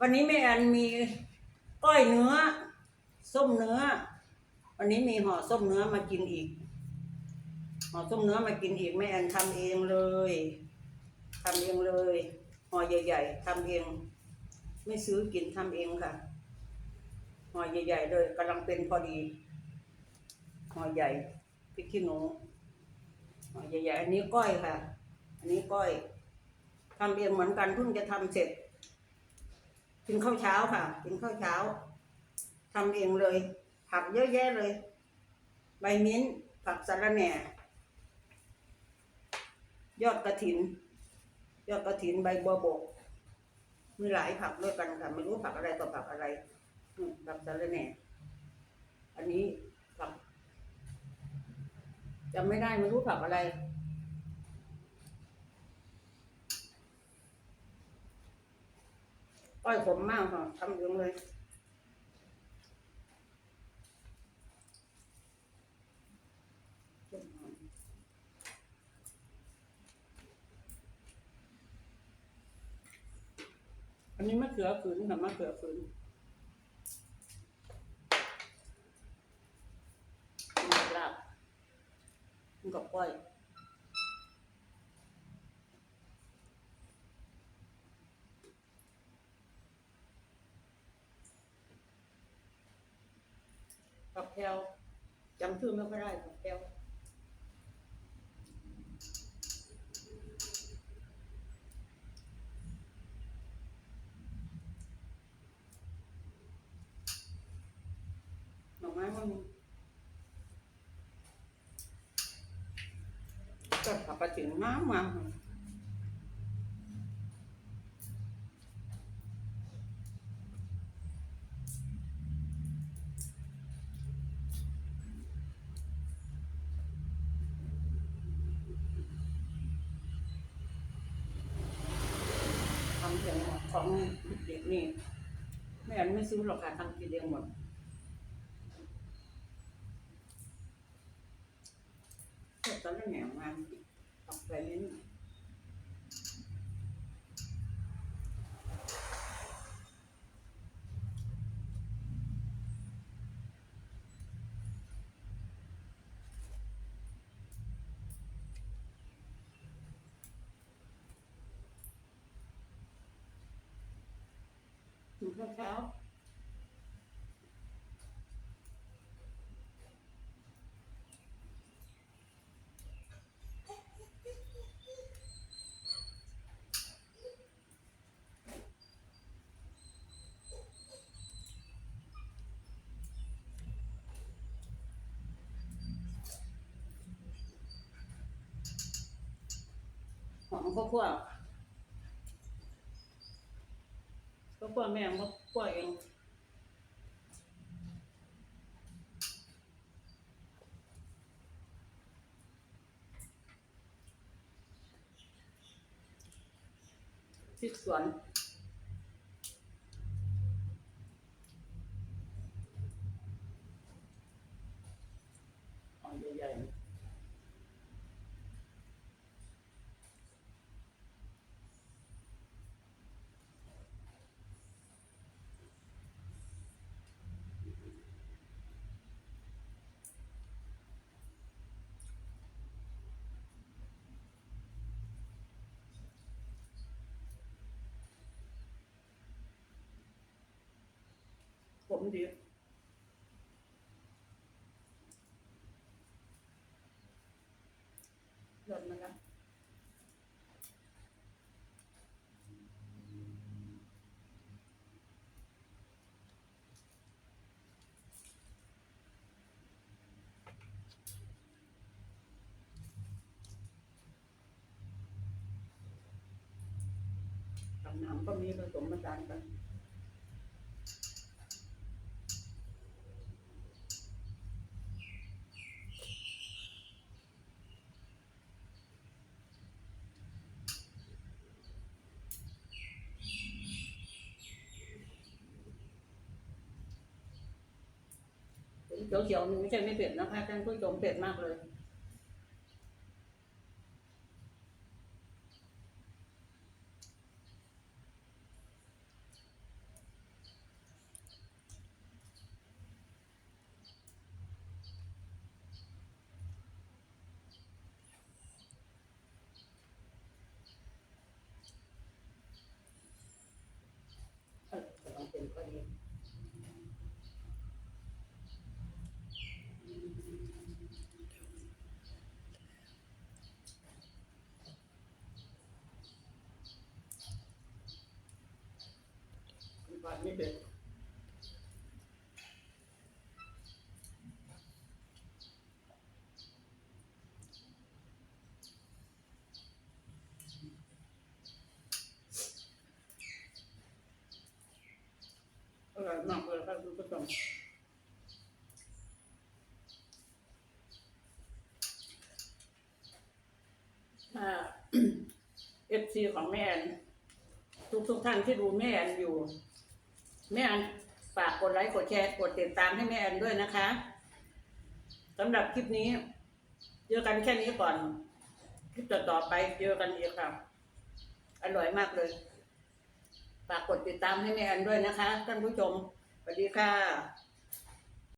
วันนี้แม่แอนมีก้อยเนื้อ ส้มเนื้อ วันนี้มีห่อส้มเนื้อมากินอีก ห่อส้มเนื้อมากินอีกแม่แอนทำเองเลยทำเองเลยห่อใหญ่ ๆทำเอง ไม่ซื้อกินทำเองค่ะห่อใหญ่ ๆ เลยกำลังเป็นพอดีห่อใหญ่พริกขี้หนูห่อใหญ่ๆอันนี้ก้อยค่ะ อันนี้ก้อยทำเองเหมือนกันเพิ่งจะทำเสร็จ กินข้าวเช้าค่ะ กินข้าวเช้าทำเองเลย ผักเยอะแยะเลย ใบมิ้นผักสะระแหน่ ยอดกระถิน ยอดกระถินใบบัวบก มีหลายผักด้วยกันค่ะ ไม่รู้ผักอะไรต่อผักอะไรผักสะระแหน่ อันนี้ผักจำไม่ได้ไม่รู้ผักอะไร ก้อยขมมากค่ะทำเองเลยอันนี้มะเขือฝืนค่ะมะเขือฝืนมะลาบมันกับก้อย ผักแพรวจำชื่อไม่ค่อยได้ผักแพรวหน่อไม้มันก็ผักกระถิ่นน้ำมา ของเด็กนี่แม่ไม่ซื้อหรอกค่ะทำกินเองหมดเก็บตอนนี้แหนมงาออกไปนิด หน่อยกินข้าวเช้าหอมข้าวคั่ วข้าวคั่วแม่ข้าวคั่วเองพริกสวนใหญ่ๆ มดีหล่นมาแล้วกับน้ำก็มีผสมผสานกัน เขียวๆมันไม่ใช่ไม่เผ็ดนะคะท่านผู้ชมเผ็ดมากเลย อยไม่ เผ็ดอร่อยมากเลยครับคุณผู้ชมถ้าเอฟซีของแม่ทุกทุกท่านที่ดูแม่แอนอยู่ แม่แอนฝากกดไลค์กดแชร์กดติดตามให้แม่แอนด้วยนะคะสำหรับคลิปนี้เจอกันแค่นี้ก่อน คลิปต่อๆไปเจอกันอีกค่ะ อร่อยมากเลย ฝากกดติดตามให้แม่แอนด้วยนะคะ ท่านผู้ชมสวัสดีค่ะ